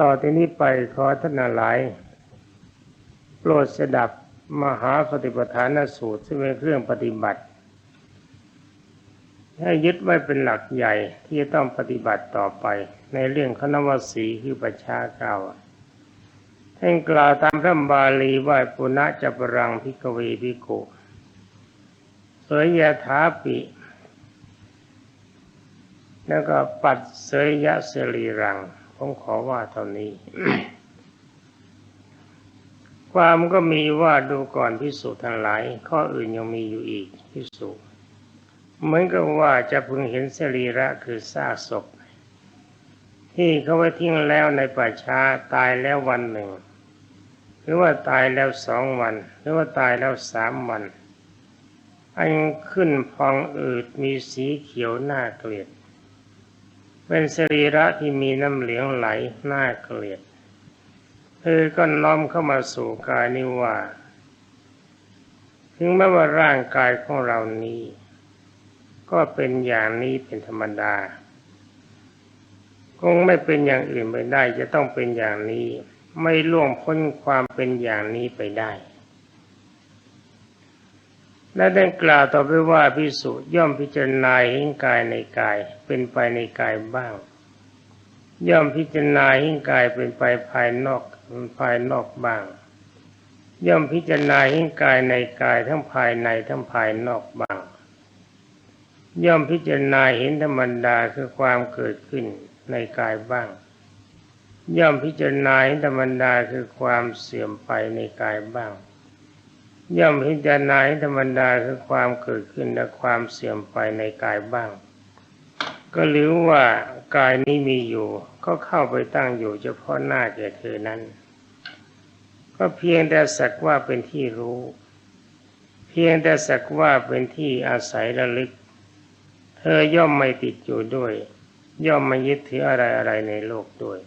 ต่อที่นี้ไปขอท่านหลาย โปรดสดับมหาปฏิปทานสูตรซึ่งเป็นเครื่องปฏิบัติ ให้ยึดไว้เป็นหลักใหญ่ที่จะต้องปฏิบัติต่อไป ในเรื่องคณวสีคือประชาเก่าท่านกล่าวตามพระบาลีว่าปุณะจัปรังพิกเวพิโกเสยยถาปิ แล้วก็ปัดเสยยะเสรีรัง ผมขอว่าเท่านี้ ความก็มีว่าดูก่อนพิสูจน์ทั้งหลาย ข้ออื่นยังมีอยู่อีกพิสูจน์เหมือนกับว่าจะพึงเห็นสรีระคือซากศพ ที่เขาไว้ทิ้งแล้วในป่าช้าตายแล้ววันหนึ่ง หรือว่าตายแล้วสองวัน หรือว่าตายแล้วสามวันอันขึ้นพองอืดมีสีเขียวน่าเกลียด เป็นสรีระที่มีน้ำเหลืองไหลน่าเกลียดเธอก็น้อมเข้ามาสู่กายนี้ว่า ถึงแม้ว่าร่างกายของเรานี้ ก็เป็นอย่างนี้เป็นธรรมดา คงไม่เป็นอย่างอื่นไปได้ จะต้องเป็นอย่างนี้ ไม่ล่วงพ้นความเป็นอย่างนี้ไปได้ และได้กล่าวต่อไปว่าพิสุย่อมพิจารณาเห็นกายในกายเป็นไปในกายบ้าง ย่อมพิจารณาเห็นกายเป็นไปภายนอกภายนอกบ้าง ย่อมพิจารณาเห็นกายในกายทั้งภายในทั้งภายนอกบ้าง ย่อมพิจารณาเห็นธรรมดาคือความเกิดขึ้นในกายบ้าง ย่อมพิจารณาเห็นธรรมดาคือความเสื่อมไปในกายบ้าง ย่อมพิจารณาธรรมดาคือความเกิดขึ้นและความเสื่อมไปในกายบ้าง ก็หรู้ว่ากายนี้มีอยู่ ก็เข้าไปตั้งอยู่เฉพาะหน้าแก่เธอนั้น ก็เพียงแต่สักว่าเป็นที่รู้ เพียงแต่สักว่าเป็นที่อาศัยระลึก เธอย่อมไม่ติดอยู่ด้วย ย่อมไม่ยึดถืออะไรอะไรในโลกด้วย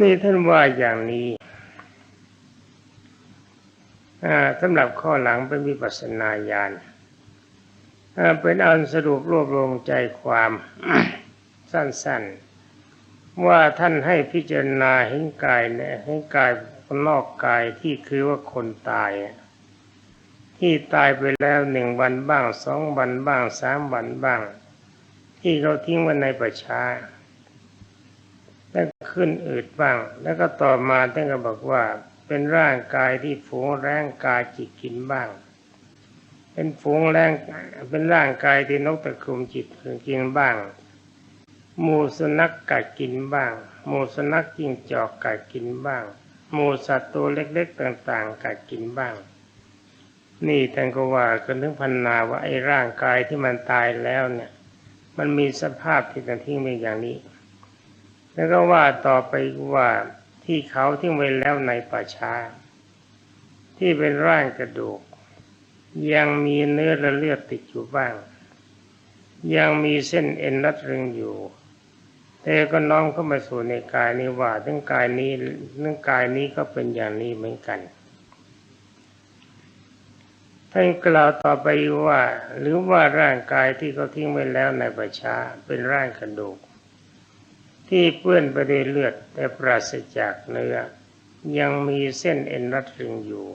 นี่ท่านว่าอย่างนี้ สำหรับข้อหลังเป็นวิปัสสนาญาณเป็นอันสรุปรวบรวมใจความสั้นๆ ว่าท่านให้พิจารณาเห็นกายเนี่ยเห็นกายนอกกายที่คือว่าคนตาย ที่ตายไปแล้วหนึ่งวันบ้างสองวันบ้างสามวันบ้าง ที่เขาทิ้งไว้ในประชาแล้วขึ้นอืดบ้าง แล้วก็ต่อมาท่านก็บอกว่า เป็นร่างกายที่ฝูงแรงกายจิตกินบ้าง เป็นฝูงแรงเป็นร่างกายที่นกตะคุมจิตกินบ้าง หมูสนักกัดกินบ้าง หมูสนักจิ้งจอกกัดกินบ้าง หมูสัตว์ตัวเล็กๆต่าง ๆกัดกินบ้าง นี่ท่านก็ว่ากันถึงพันนาว่าไอ้ร่างกายที่มันตายแล้วเนี่ย มันมีสภาพที่กันทิ้งเป็นอย่างนี้ แล้วก็ว่าต่อไปว่า ที่เขาทิ้งไว้แล้วในป่าช้า ที่เป็นร่างกระดูก ยังมีเนื้อและเลือดติดอยู่บ้าง ยังมีเส้นเอ็นรัดรึงอยู่แต่ก็น้อมเข้ามาสู่ในกายนี้ว่าทั้งกายนี้ทั้งกายนี้ก็เป็นอย่างนี้เหมือนกันท่านกล่าวต่อไปว่า หรือว่าร่างกายที่เขาทิ้งไว้แล้วในป่าช้าเป็นร่างกระดูก ที่เปื้อนไปด้วยเลือดแต่ปราศจากเนื้อ ยังมีเส้นเอ็นรัดรึงอยู่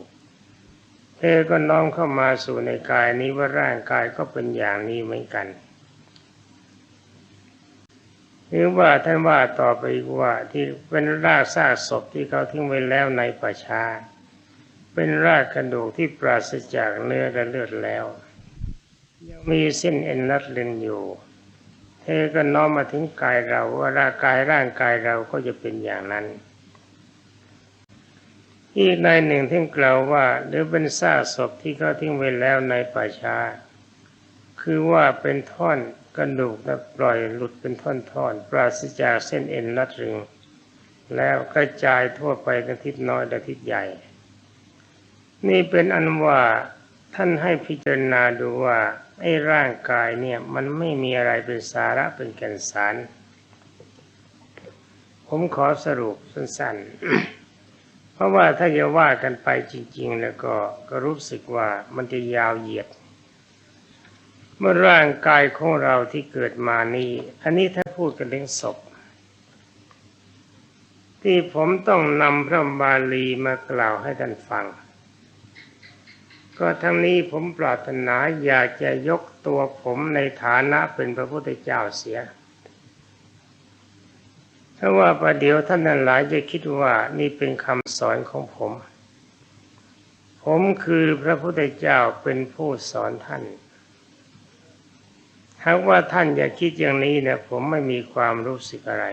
เธอก็น้อมเข้ามาสู่ในกายนี้ว่าร่างกายก็เป็นอย่างนี้เหมือนกันหรือว่าท่านว่าต่อไปว่าที่เป็นรากซากศพที่เขาทิ้งไว้แล้วในป่าช้า เป็นรากกระดูกที่ปราศจากเนื้อและเลือดแล้ว ยังมีเส้นเอ็นรัดรึงอยู่ เธอก็น้อมมาถึงกายเราว่าร่างกายร่างกายเราก็จะเป็นอย่างนั้น อีกในหนึ่งที่กล่าวว่าหรือเป็นซากศพที่เขาทิ้งไว้แล้วในป่าช้าคือว่าเป็นท่อนกระดูกและปล่อยหลุดเป็นท่อนๆปราศจากเส้นเอ็นรัดรึง แล้วกระจายทั่วไปทั้งทิศน้อยและทิศใหญ่ นี่เป็นอันว่าท่านให้พิจารณาดูว่า ไอ้ร่างกายเนี่ยมันไม่มีอะไรเป็นสาระเป็นแก่นสาร ผมขอสรุปสั้นๆ เพราะว่าถ้าจะว่ากันไปจริง ๆ แล้วก็ก็รู้สึกว่ามันจะยาวเหยียด เมื่อร่างกายของเราที่เกิดมานี้อันนี้ถ้าพูดกันเรื่องศพที่ผมต้องนำพระบาลีมากล่าวให้ท่านฟัง ก็ทั้งนี้ผมปรารถนาอยากจะยกตัวผมในฐานะเป็นพระพุทธเจ้าเสียถ้าว่าประเดี๋ยวท่านหลายจะคิดว่านี่เป็นคำสอนของผม ผมคือพระพุทธเจ้าเป็นผู้สอนท่าน หากว่าท่านอย่าคิดอย่างนี้เนี่ยผมไม่มีความรู้สึกอะไร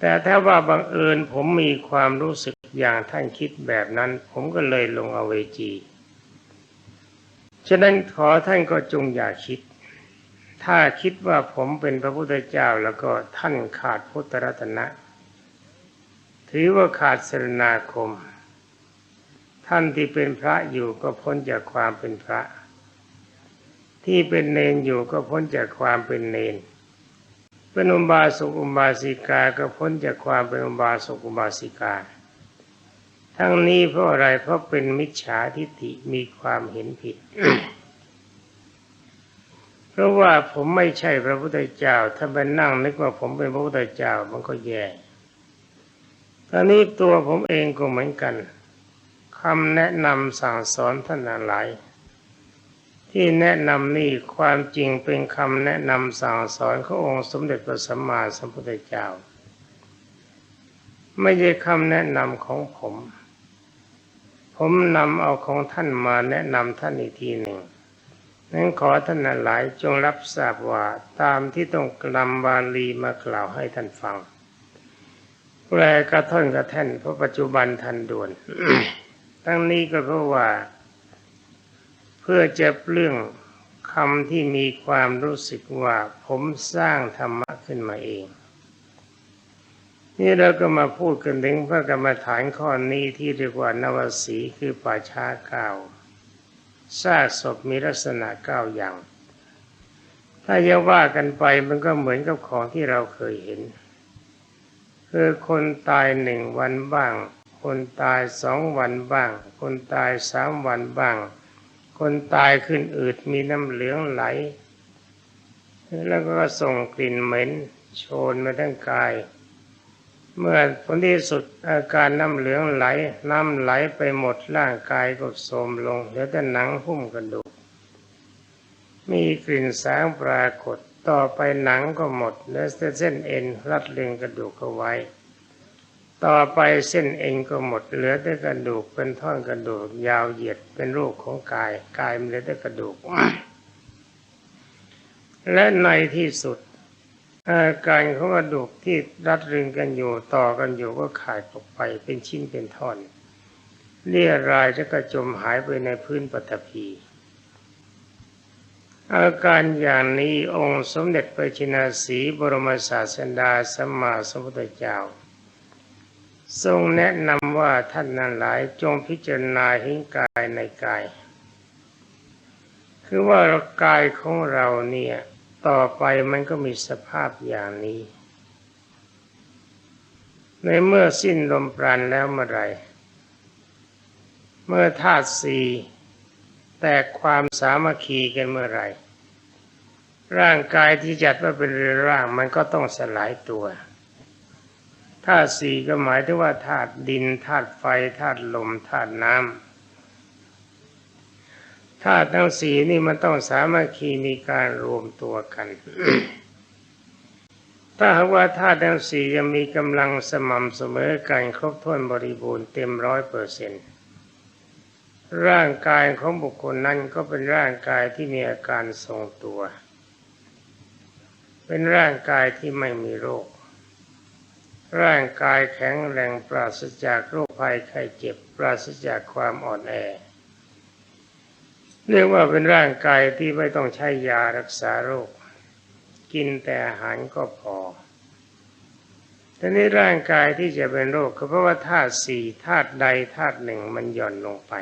แต่ถ้าว่าบังเอิญผมมีความรู้สึกอย่างท่านคิดแบบนั้น ผมก็เลยลงอเวจี ฉะนั้นขอท่านก็จงอย่าคิด ถ้าคิดว่าผมเป็นพระพุทธเจ้าแล้วก็ท่านขาดพุทธรัตนะ ถือว่าขาดสรนาคม ท่านที่เป็นพระอยู่ก็พ้นจากความเป็นพระ ที่เป็นเนนอยู่ก็พ้นจากความเป็นเนนเป็นอุบาสกอุบาสิกาก็พ้นจากความเป็นอุบาสกอุบาสิกา ทั้งนี้เพราะอะไรเพราะเป็นมิจฉาทิฏฐิมีความเห็นผิด เพราะว่าผมไม่ใช่พระพุทธเจ้า ถ้าไปนั่งนึกว่าผมเป็นพระพุทธเจ้ามันก็แย่ตอนนี้ตัวผมเองก็เหมือนกันคำแนะนำสั่งสอนท่านหลาย ที่แนะนำนี่ความจริงเป็นคำแนะนำสั่งสอนขององค์สมเด็จพระสัมมาสัมพุทธเจ้า ไม่ใช่คำแนะนำของผม ผมนำเอาของท่านมาแนะนำท่านอีกทีหนึ่งนั้นขอท่านหลายจงรับทราบว่าตามที่ต้องกลำบาลีมากล่าวให้ท่านฟังแปลกระท่อนกระแท่นเพราะปัจจุบันทันด่วนทั้งนี้ก็เพราะว่า เพื่อจะเรื่องคำที่มีความรู้สึกว่าผมสร้างธรรมะขึ้นมาเอง นี่เราก็มาพูดกันถึงพระกรรมฐานข้อนี้ที่เรียกว่านวสีคือป่าช้าเก้าซากศพมีลักษณะเก้าอย่าง ถ้าจะว่ากันไปมันก็เหมือนกับของที่เราเคยเห็น คือคนตายหนึ่งวันบ้าง คนตายสองวันบ้าง คนตายสามวันบ้าง คนตายขึ้นอืดมีน้ำเหลืองไหล แล้วก็ส่งกลิ่นเหม็นโชนมาทั้งกาย เมื่อผลที่สุดอาการน้ำเหลืองไหล น้ำไหลไปหมดร่างกายก็โทมลงเหลือแต่หนังหุ้มกระดูก มีกลิ่นสางปรากฏต่อไปหนังก็หมดเหลือแต่เส้นเอ็นรัดเลึงกระดูกก็ไว้ ต่อไปเส้นเอ็นก็หมดเหลือแต่กระดูกเป็นท่อนกระดูก ยาวเหยียดเป็นรูปของกายกายมันเหลือแต่กระดูก และในที่สุด อาการของกระดูกที่รัดรึงกันอยู่ต่อกันอยู่ก็ขาดตกไปเป็นชิ้นเป็นท่อน เลี่ยรายจะกระจมหายไปในพื้นปฐพี อาการอย่างนี้องค์สมเด็จพระชินาสีบรมศาสดาสัมมาสัมพุทธเจ้า ทรงแนะนำว่าท่านนั้นหลายจงพิจารณาเห็นกายในกาย คือว่ากายของเราเนี่ย ต่อไปมันก็มีสภาพอย่างนี้ ในเมื่อสิ้นลมปราณแล้วเมื่อไรเมื่อธาตุสี่แตกความสามัคคีกันเมื่อไรร่างกายที่จัดว่าเป็นเรือร่างมันก็ต้องสลายตัวธาตุสี่ก็หมายถึงว่าธาตุดินธาตุไฟธาตุลมธาตุน้ำ ธาตุทั้งสี่นี่มันต้องสามัคคีมีการรวมตัวกัน ถ้าหากว่าธาตุทั้งสี่ยังมีกำลังสม่ำเสมอกันครบถ้วนบริบูรณ์เต็มร้อยเปอร์เซ็นต์ร่างกายของบุคคลนั้นก็เป็นร่างกายที่มีอาการทรงตัว เป็นร่างกายที่ไม่มีโรค ร่างกายแข็งแรงปราศจากโรคภัยไข้เจ็บ ปราศจากความอ่อนแอ เรียกว่าเป็นร่างกายที่ไม่ต้องใช้ยารักษาโรค กินแต่อาหารก็พอแต่นี้ร่างกายที่จะเป็นโรคก็เพราะว่าธาตุสี่ธาตุใดธาตุหนึ่งมันหย่อนลงไป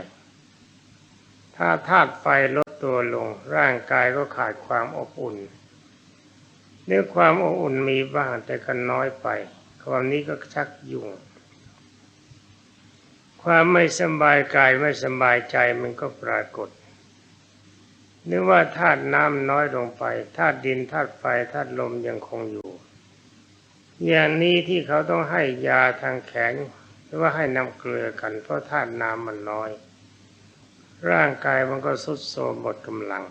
ถ้าธาตุไฟลดตัวลง ร่างกายก็ขาดความอบอุ่นเนื้อความอบอุ่นมีบ้างแต่ก็น้อยไป ความนี้ก็ชักยุ่ง ความไม่สบายกายไม่สบายใจมันก็ปรากฏ นึกว่าธาตุน้ำน้อยลงไปธาตุดินธาตุไฟธาตุลมยังคงอยู่ อย่างนี้ที่เขาต้องให้ยาทางแขนหรือว่าให้น้ำเกลือกัน เพราะธาตุน้ำมันน้อย ร่างกายมันก็สุดโทรมหมดกำลัง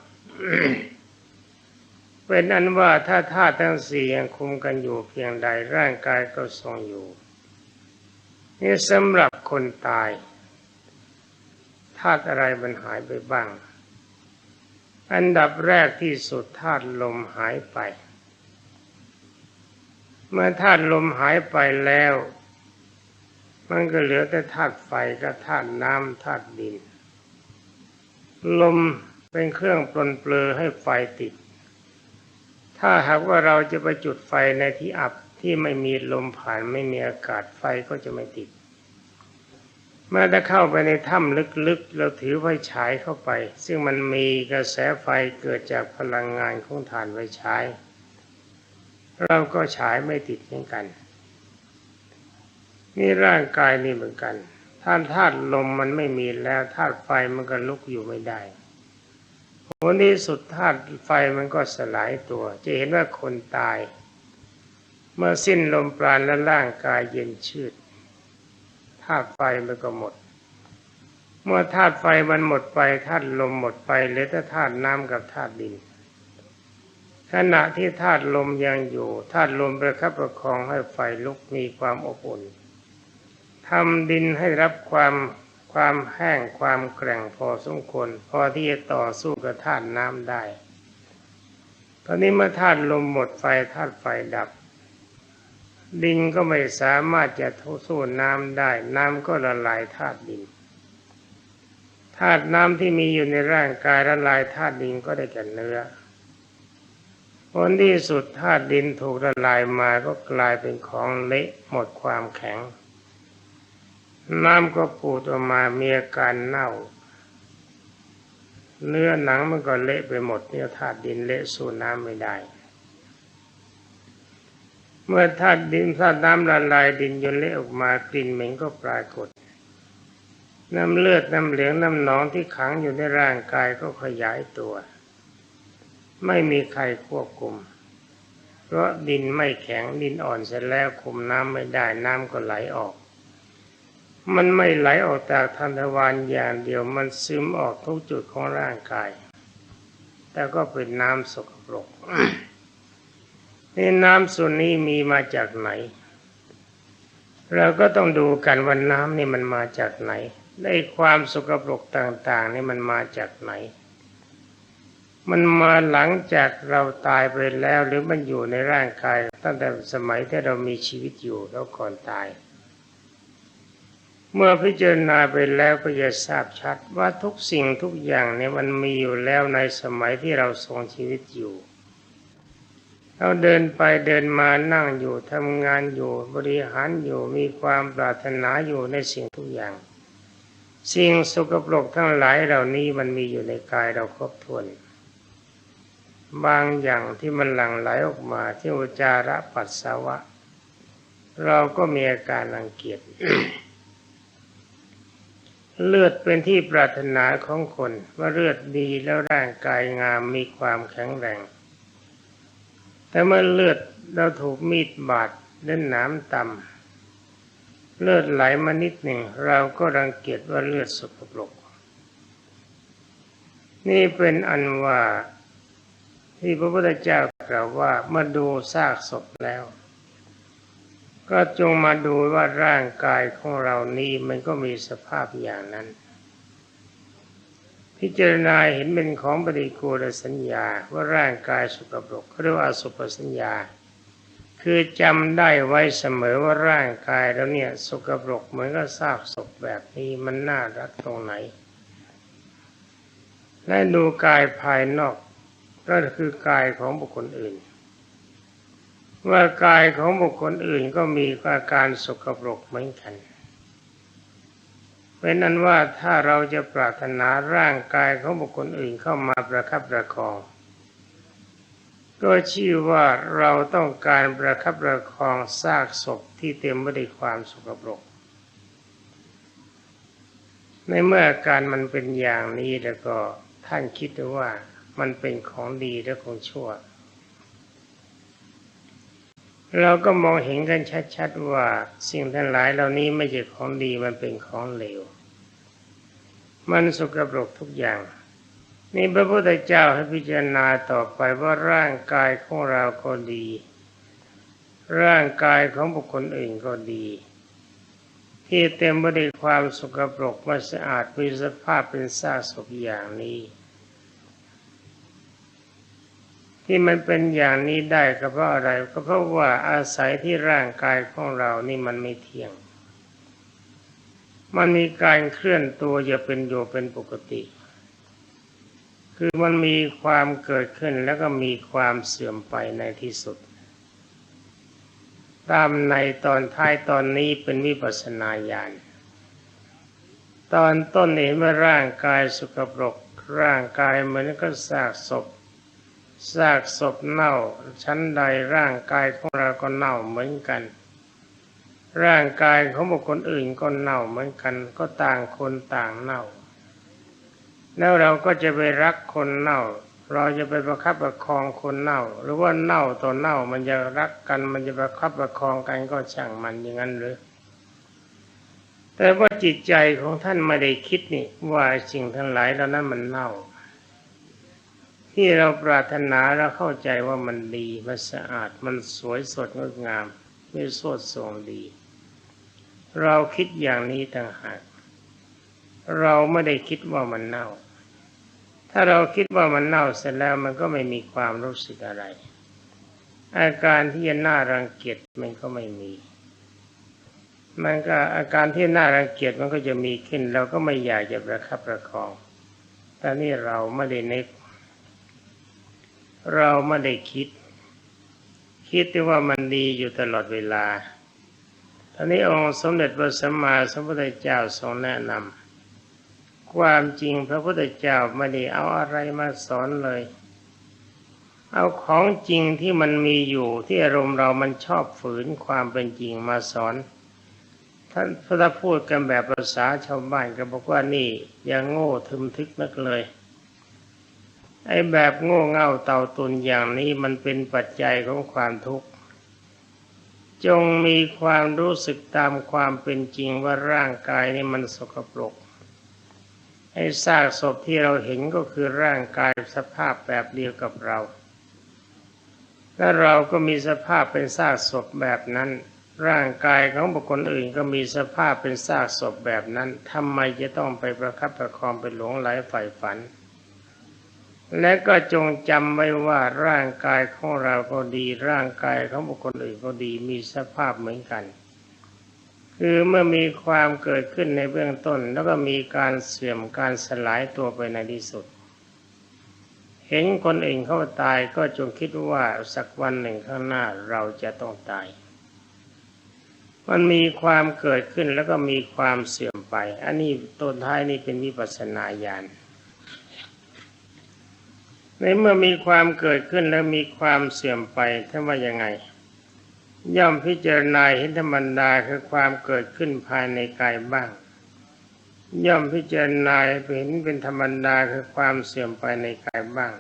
เป็นอันว่าถ้าธาตุทั้งสี่ยังคุมกันอยู่เพียงใดร่างกายก็ทรงอยู่ นี่สำหรับคนตายธาตุอะไรมันหายไปบ้าง อันดับแรกที่สุดธาตุลมหายไป เมื่อธาตุลมหายไปแล้ว มันก็เหลือแต่ธาตุไฟกับธาตุน้ำธาตุดิน ลมเป็นเครื่องปลนเปลือให้ไฟติด ถ้าหากว่าเราจะไปจุดไฟในที่อับที่ไม่มีลมผ่านไม่มีอากาศไฟก็จะไม่ติด เมื่อถ้เข้าไปในถ้ำลึกๆ เราถือไฟฉายเข้าไป ซึ่งมันมีกระแสไฟเกิดจากพลังงานของถ่านไฟฉาย เราก็ฉายไม่ติดเหมือนกัน นี่ร่างกายนี่เหมือนกันท่านธาตุลมมันไม่มีแล้วธาตุไฟมันก็ลุกอยู่ไม่ได้ผลที่สุดธาตุไฟมันก็สลายตัว จะเห็นว่าคนตาย เมื่อสิ้นลมปราณและร่างกายเย็นชืด ธาตุไฟมันก็หมด เมื่อธาตุไฟมันหมดไปธาตุลมหมดไปเหลือแต่ธาตุน้ำกับธาตุดิน ขณะที่ธาตุลมยังอยู่ธาตุลมประคับประคองให้ไฟลุกมีความอบอุ่นทำดินให้รับความความแห้งความแกร่งพอสมควรพอที่จะต่อสู้กับธาตุน้ำได้ตอนนี้เมื่อธาตุลมหมดไฟธาตุไฟดับ ดินก็ไม่สามารถจะทสู้น้ำได้ น้ำก็ละลายธาตุดินธาตุน้ำที่มีอยู่ในร่างกายละลายธาตุดินก็ได้แก่เนื้อผลที่สุดธาตุดินถูกละลายมาก็กลายเป็นของเละหมดความแข็ง น้ำก็ปูดออกมามีอาการเน่า เนื้อหนังมันก็เละไปหมดเนี่ยธาตุดินเละสู้น้ำไม่ได้ เมื่อธาตุดินธาตุน้ำละลายดินจนเละออกมากลิ่นเหม็นก็ปรากฏ น้ำเลือดน้ำเหลืองน้ำหนองที่ขังอยู่ในร่างกายก็ขยายตัว ไม่มีใครควบคุม เพราะดินไม่แข็งดินอ่อนเสร็จแล้วคุมน้ำไม่ได้น้ำก็ไหลออก มันไม่ไหลออกจากทันทวารอย่างเดียวมันซึมออกทุกจุดของร่างกาย แต่ก็เป็นน้ำสกปรก นี่น้ำส่วนนี้มีมาจากไหน เราก็ต้องดูกันว่าน้ำนี่มันมาจากไหน ได้ความสกปรกต่าง ๆ นี่มันมาจากไหน มันมาหลังจากเราตายไปแล้วหรือมันอยู่ในร่างกาย ตั้งแต่สมัยที่เรามีชีวิตอยู่แล้วก่อนตาย เมื่อพิจารณาไปแล้วก็จะทราบชัดว่าทุกสิ่งทุกอย่างเนี่ยมันมีอยู่แล้วในสมัยที่เราทรงชีวิตอยู่ เราเดินไปเดินมานั่งอยู่ทำงานอยู่บริหารอยู่มีความปรารถนาอยู่ในสิ่งทุกอย่าง สิ่งสกปรกทั้งหลายเหล่านี้มันมีอยู่ในกายเราครบถ้วน บางอย่างที่มันหลั่งไหลออกมาที่อุจาระปัสสาวะ เราก็มีอาการรังเกียจเลือดเป็นที่ปรารถนาของคนว่าเลือดดีแล้วร่างกายงามมีความแข็งแรง แต่เมื่อเลือดเราถูกมีดบาดเล่นน้ำต่ำเลือดไหลมานิดหนึ่ง เราก็รังเกียจว่าเลือดสกปรก นี่เป็นอันว่าที่พระพุทธเจ้ากล่าวว่าเมื่อดูซากศพแล้ว ก็จงมาดูว่าร่างกายของเรานี้มันก็มีสภาพอย่างนั้น พิจารณาเห็นเป็นของปฏิกูลสัญญาว่าร่างกายสกปรกเรียกว่าสุปสัญญา คือจำได้ไว้เสมอว่าร่างกายแล้วเนี่ยสกปรกเหมือนกับซากศพแบบนี้มันน่ารักตรงไหน และดูกายภายนอกก็คือกายของบุคคลอื่น ว่ากายของบุคคลอื่นก็มีอาการสกปรกเหมือนกัน เป็นนั้นว่าถ้าเราจะปรารถนาร่างกายของบุคคลอื่นเข้ามาประคับประคอง ก็ชื่อว่าเราต้องการประคับประคองซากศพที่เต็มไปด้วยความสกปรก ในเมื่ออาการมันเป็นอย่างนี้แล้วก็ท่านคิดว่ามันเป็นของดีและของชั่ว เราก็มองเห็นกันชัดๆว่าสิ่งทั้งหลายเหล่านี้ไม่ใช่ของดีมันเป็นของเลว มันสกปรกทุกอย่าง นี่พระพุทธเจ้าให้พิจารณาต่อไปว่าร่างกายของเราก็ดี ร่างกายของบุคคลอื่นก็ดี ที่เต็มไปด้วยความสกปรกไม่สะอาดมีสภาพเป็นซากศพอย่างนี้ ที่มันเป็นอย่างนี้ได้ก็เพราะอะไรก็เพราะว่าอาศัยที่ร่างกายของเรานี่มันไม่เที่ยง มันมีการเคลื่อนตัวอย่าเป็นอยู่เป็นปกติ คือมันมีความเกิดขึ้นแล้วก็มีความเสื่อมไปในที่สุด ตามในตอนท้ายตอนนี้เป็นวิปัสสนาญาณตอนต้นเห็นว่าร่างกายสกปรกร่างกายเหมือนก็ซากศพ ซากศพเน่าชั้นใดร่างกายของเราก็เน่าเหมือนกัน ร่างกายของบุคคลอื่นก็เน่าเหมือนกัน ก็ต่างคนต่างเน่า แล้วเราก็จะไปรักคนเน่า เราจะไปประคับประคองคนเน่า หรือว่าเน่าต่อเน่ามันจะรักกันมันจะประคับประคองกันก็ช่างมันอย่างนั้นหรือแต่ว่าจิตใจของท่านไม่ได้คิดนี่ว่าสิ่งทั้งหลายเหล่านั้นมันเน่า ที่เราปรารถนาเราเข้าใจว่ามันดีมันสะอาดมันสวยสดงดงามม่สดทรงดี เราคิดอย่างนี้ต่างหากเราไม่ได้คิดว่ามันเน่า ถ้าเราคิดว่ามันเน่าเสร็จแล้วมันก็ไม่มีความรู้สึกอะไร อาการที่จะน่ารังเกียจมันก็ไม่มี มันก็อาการที่น่ารังเกียจมันก็จะมีขึ้น เราก็ไม่อยากจะประคับประคอง แต่นี่เราไม่ได้นึก เราไม่ได้คิด คิดที่ว่ามันดีอยู่ตลอดเวลาตอนนี้องค์สมเด็จพระสัมมาสัมพุทธเจ้าทรงแนะนำความจริงพระพุทธเจ้าไม่ได้เอาอะไรมาสอนเลย เอาของจริงที่มันมีอยู่ที่อารมณ์เรามันชอบฝืนความเป็นจริงมาสอนท่านพระพูดกันแบบภาษาชาวบ้านก็บอกว่านี่อย่างโง่ทึมทึกนักเลย ไอ้แบบโง่เง่าเต่าตุนอย่างนี้มันเป็นปัจจัยของความทุกข์ จงมีความรู้สึกตามความเป็นจริงว่าร่างกายนี่มันสกปรกไอ้ซากศพที่เราเห็นก็คือร่างกายสภาพแบบเดียวกับเรา และเราก็มีสภาพเป็นซากศพแบบนั้น ร่างกายของบุคคลอื่นก็มีสภาพเป็นซากศพแบบนั้นทำไมจะต้องไปประคับประคองไปหลงไหลใฝ่ฝัน และก็จงจำไว้ว่าร่างกายของเราก็ดี ร่างกายของบุคคลอื่นก็ดีมีสภาพเหมือนกัน คือเมื่อมีความเกิดขึ้นในเบื้องต้น แล้วก็มีการเสื่อมการสลายตัวไปในที่สุด เห็นคนอื่นเขาตายก็จงคิดว่าสักวันหนึ่งข้างหน้าเราจะต้องตาย มันมีความเกิดขึ้นแล้วก็มีความเสื่อมไป อันนี้ต้นท้ายนี่เป็นวิปัสสนาญาณ ในเมื่อมีความเกิดขึ้นแล้วมีความเสื่อมไปท่านว่ายังไง ย่อมพิจารณาเห็นธรรมดาคือความเกิดขึ้นภายในกายบ้าง ย่อมพิจารณาเห็นเป็นธรรมดาคือความเสื่อมไปในกายบ้าง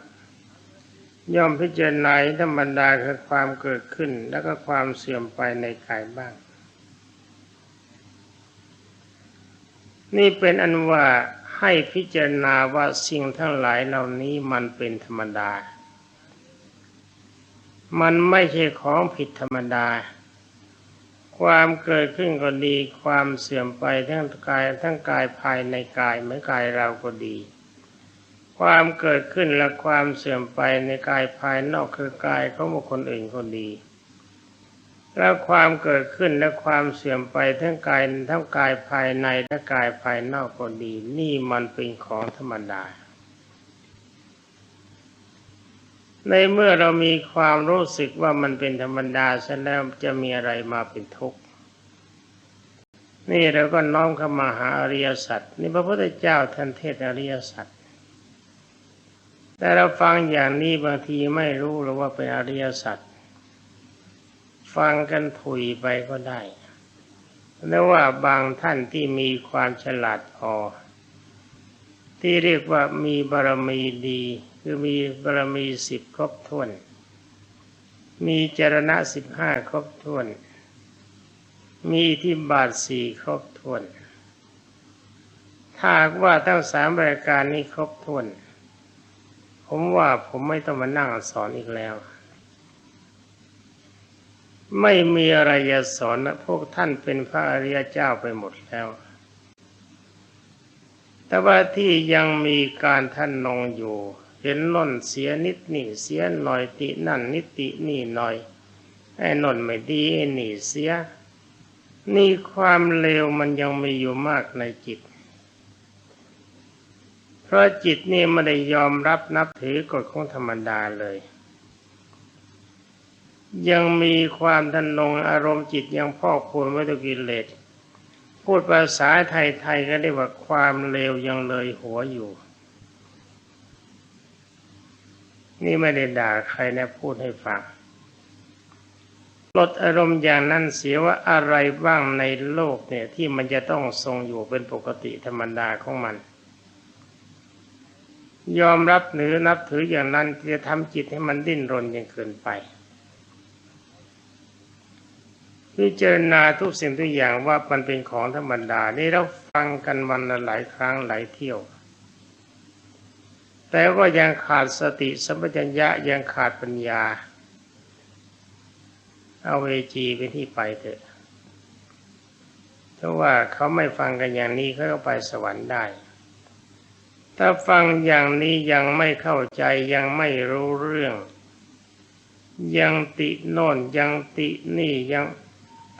ย่อมพิจารณาธรรมดาคือความเกิดขึ้น แล้วก็ความเสื่อมไปในกายบ้าง นี่เป็นอันว่า ให้พิจารณาว่าสิ่งทั้งหลายเหล่านี้มันเป็นธรรมดา มันไม่ใช่ของผิดธรรมดา ความเกิดขึ้นก็ดี ความเสื่อมไปทั้งกายทั้งกายภายในกายเหมือนกายเราก็ดี ความเกิดขึ้นและความเสื่อมไปในกายภายนอกคือกายของบุคคลอื่นก็ดี แล้วความเกิดขึ้นและความเสื่อมไปทั้งกายทั้งกายภายในและกายภายนอกก็ดี นี่มันเป็นของธรรมดา ในเมื่อเรามีความรู้สึกว่ามันเป็นธรรมดาเสร็จแล้วจะมีอะไรมาเป็นทุกข์นี่เราก็น้อมเข้ามาหาอริยสัจนี่พระพุทธเจ้าท่านเทศอริยสัจแต่เราฟังอย่างนี้บางทีไม่รู้หรือว่าเป็นอริยสัจ ฟังกันถุยไปก็ได้แล้วว่าบางท่านที่มีความฉลาดพอ ที่เรียกว่ามีบารมีดี คือมีบารมีสิบครบถ้วน มีจรณะสิบห้าครบถ้วน มีทธิบาทสี่ครบถ้วนถ้าว่าทั้งสามรายการนี้ครบถ้วน ผมว่าผมไม่ต้องมานั่งสอนอีกแล้ว ไม่มีอะไรจะสอนนะพวกท่านเป็นพระอริยเจ้าไปหมดแล้ว แต่ว่าที่ยังมีการท่านนองอยู่ เห็นน่นเสียนิดนี่เสียหน่อยตินั่นนิตินี่หน่อยไอ้นนไม่ดีไอ้นี่เสีย นี่ความเลวมันยังมีอยู่มากในจิต เพราะจิตนี่ไม่ได้ยอมรับนับถือกฎของธรรมดาเลย ยังมีความทันนงอารมณ์จิตยังพอกพูนไว้ด้วยกิเลสพูดภาษาไทยๆก็เรียกว่าความเลวยังเลยหัวอยู่ นี่ไม่ได้ด่าใครนะพูดให้ฟังลดอารมณ์อย่างนั้นเสียว่าอะไรบ้างในโลกเนี่ยที่มันจะต้องทรงอยู่เป็นปกติธรรมดาของมัน ยอมรับหรือนับถืออย่างนั้นจะทำจิตให้มันดิ้นรนยังเกินไป พิจารณาทุกสิ่งทุกอย่างว่ามันเป็นของธรรมดา นี่เราฟังกันวันละหลายครั้งหลายเที่ยว แต่ก็ยังขาดสติสัมปชัญญะยังขาดปัญญา เอาเวจีเป็นที่ไปเถอะเพราะว่าเขาไม่ฟังกันอย่างนี้เขาก็ไปสวรรค์ได้ ถ้าฟังอย่างนี้ยังไม่เข้าใจยังไม่รู้เรื่อง ยังติโน่นยังตินี่ยัง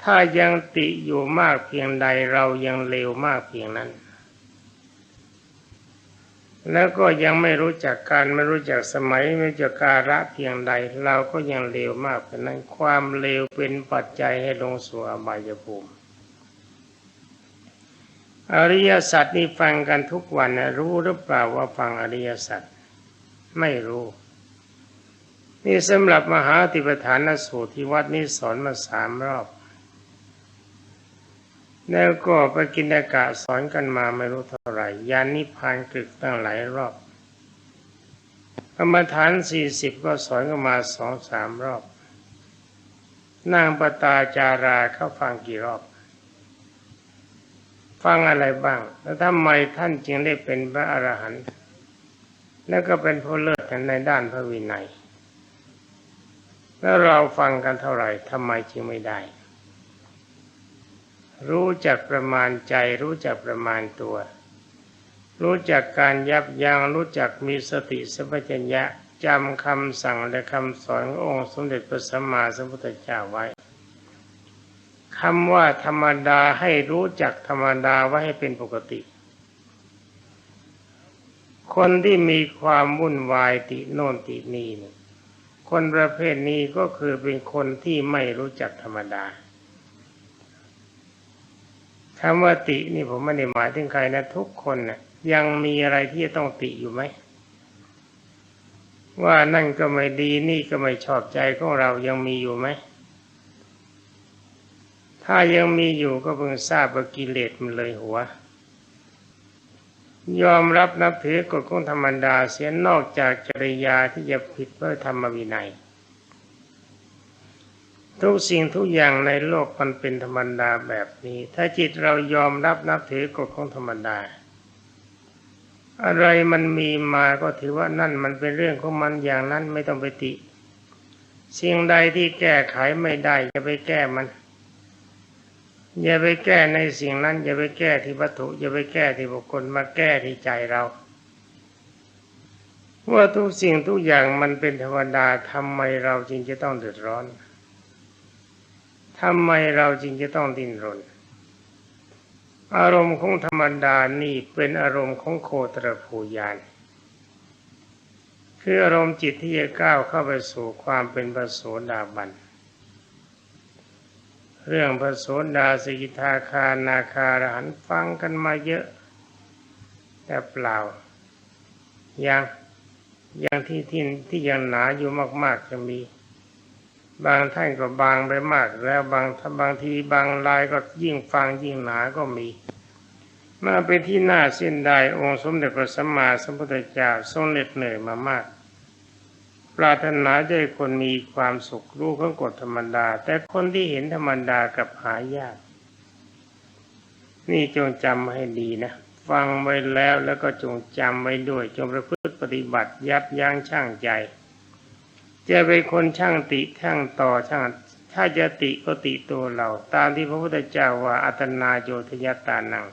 ถ้ายังติอยู่มากเพียงใดเรายังเลวมากเพียงนั้น แล้วก็ยังไม่รู้จักการไม่รู้จักสมัยไม่รู้จักการะเพียงใด เราก็ยังเลวมากเพราะนั้น ความเลวเป็นปัจจัยให้ลงสู่อบายภูมิอริยสัจนี่ฟังกันทุกวันนะรู้หรือเปล่าว่าฟังอริยสัจไม่รู้ นี่สำหรับมหาติปฐานสูตรที่วัดนี้สอนมาสามรอบ แล้วก็ไปกินอากาศสอนกันมาไม่รู้เท่าไหร่ยานนิพพานกึกตั้งหลายรอบกรรมฐานสี่สิบก็สอนกันมาสองสามรอบ นางปตาจาราเข้าฟังกี่รอบ ฟังอะไรบ้าง แล้วทำไมท่านจึงได้เป็นพระอรหันต์แล้วก็เป็นผู้เลิศในด้านพระวินัย แล้วเราฟังกันเท่าไหร่ทำไมจึงไม่ได้ รู้จักประมาณใจ รู้จักประมาณตัว รู้จักการยับยัง้งรู้จักมีสติสัมปชัญญะจำคำสั่งและคำสอนขององค์สมเด็จพระสัมมาสัมพุทธเจ้าไว้คำว่าธรรมดาให้รู้จักธรรมดาไว้ให้เป็นปกติ คนที่มีความวุ่นวายติโน่นตินี่คนประเภทนี้ก็คือเป็นคนที่ไม่รู้จักธรรมดา คำว่าตินี่ผมไม่ได้หมายถึงใครนะทุกคนนะ่ะยังมีอะไรที่จะต้องติอยู่ไหมว่านั่นก็ไม่ดีนี่ก็ไม่ชอบใจของเรายังมีอยู่ไหมถ้ายังมีอยู่ก็เพิ่งทราบว่ากิเลสมันเลยหัว ยอมรับนับถือกฎของธรรมดาเสียนอกจากจริยาที่จะผิดเพื่อธรรมวินัย ทุกสิ่งทุกอย่างในโลกมันเป็นธรรมดาแบบนี้ ถ้าจิตเรายอมรับนับถือกฎของธรรมดา อะไรมันมีมาก็ถือว่านั่นมันเป็นเรื่องของมันอย่างนั้นไม่ต้องไปติ สิ่งใดที่แก้ไขไม่ได้จะไปแก้มัน อย่าไปแก้ในสิ่งนั้น อย่าไปแก้ที่วัตถุ อย่าไปแก้ที่บุคคลมาแก้ที่ใจเราว่าทุกสิ่งทุกอย่างมันเป็นธรรมดาทำไมเราจึงจะต้องเดือดร้อน ทำไมเราจึงจะต้องดิ้นรน อารมณ์ของธรรมดานี่เป็นอารมณ์ของโคตรภูยานคืออารมณ์จิตที่จะก้าวเข้าไปสู่ความเป็นพระโสดาบัน เรื่องพระโสดาสกิทาคานาคารหันฟังกันมาเยอะ แต่เปล่า ยังยังที่ที่ที่ยังหนาอยู่มาก ๆ จะมี บางท่านก็บางไปมากแล้วบางบางทีบางลายก็ยิ่งฟังยิ่งหนาก็มีมาเป็นที่น่าเส้นได้องค์สมเด็จพระสัมมาสัมพุทธเจ้าทรงเหน็ดเหนื่อยมามาก ปรารถนาจะให้คนมีความสุขรู้ข้องกฎธรรมดา แต่คนที่เห็นธรรมดากับหายาก นี่จงจำให้ดีนะ ฟังไว้แล้วแล้วก็จงจำไว้ด้วย จงประพฤติปฏิบัติยับยั้งชั่งใจ จะเป็นคนช่างติช่างต่อช่างถ้าจะติก็ติตัวเรา ตามที่พระพุทธเจ้าว่าอัตนาโยทยตานัง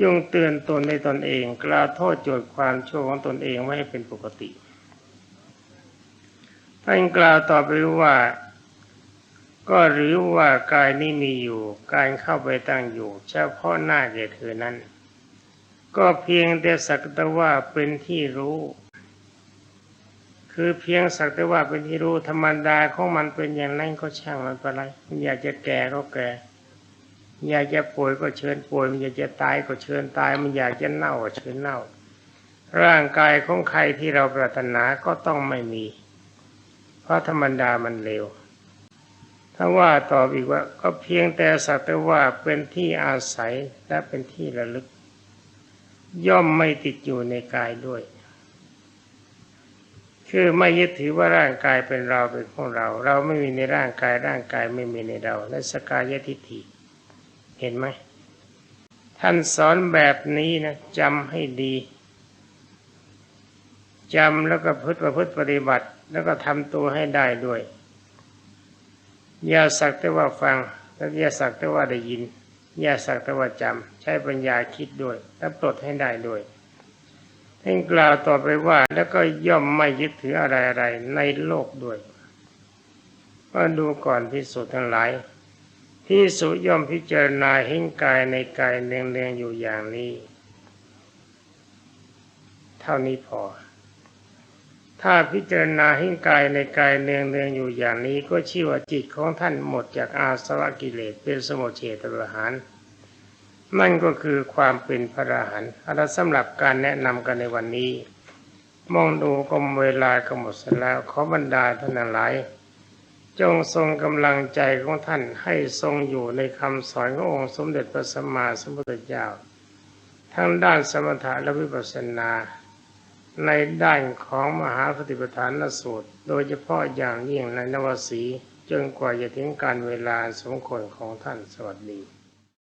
ยงเตือนตนในตนเอง กล่าวโทษโจทย์ความชั่วของตนเองไว้ให้เป็นปกติท่านกล่าวต่อไปว่า ก็หรือว่ากายนี้มีอยู่ การเข้าไปตั้งอยู่ เฉพาะหน้าแก่เธอนั้น ก็เพียงแต่สักแต่ว่าเป็นที่รู้ คือเพียงสักแต่ว่าเป็นที่รู้ธรรมดาของมันเป็นอย่างนั้นก็ช่างมันไปเลยมันอยากจะแก่ก็แก่ อยากจะป่วยก็เชิญป่วย มันอยากจะตายก็เชิญตาย มันอยากจะเน่าก็เชิญเน่า ร่างกายของใครที่เราปรารถนาก็ต้องไม่มี เพราะธรรมดามันเร็ว ถ้าว่าตอบอีกว่าก็เพียงแต่สักแต่ว่าเป็นที่อาศัยและเป็นที่ระลึก ย่อมไม่ติดอยู่ในกายด้วย คือไม่ยึดถือว่าร่างกายเป็นเราเป็นของเรา เราไม่มีในร่างกายร่างกายไม่มีในเราและสกายทิฏฐิเห็นไหมท่านสอนแบบนี้นะจำให้ดีจำแล้วก็พฤติประพฤติปฏิบัติ แล้วก็ทำตัวให้ได้ด้วย อย่าสักแต่ว่าฟังแล้วอย่าสักแต่ว่าได้ยิน อย่าสักแต่ว่าจำใช้ปัญญาคิดด้วย และปลดให้ได้ด้วย ท่านกล่าวต่อไปว่าแล้วก็ย่อมไม่ยึดถืออะไรอะไรในโลกด้วยก็ดูก่อนพิสุทั้งหลายพิสุย่อมพิจารณาเห็นกายในกายเนืองๆอยู่อย่างนี้ เท่านี้พอ ถ้าพิจารณาเห็นกายในกายเนืองๆอยู่อย่างนี้ ก็ชื่อว่าจิตของท่านหมดจากอาสวะกิเลสเป็นสมุทเฉตประหาร นั่นก็คือความเป็นพระอรหันต์อาสำหรับการแนะนำกันในวันนี้ มองดูก็เวลาก็หมดแล้วขอบรรดาท่านหลาย จงทรงกำลังใจของท่านให้ทรงอยู่ในคำสอนขององค์สมเด็จพระสัมมาสัมพุทธเจ้าทั้งด้านสมถะและวิปัสสนา ในด้านของมหาปฏิปทานสูตร โดยเฉพาะอย่างยิ่งในนวสีจนกว่าจะถึงการเวลาสมควรของท่านสวัสดี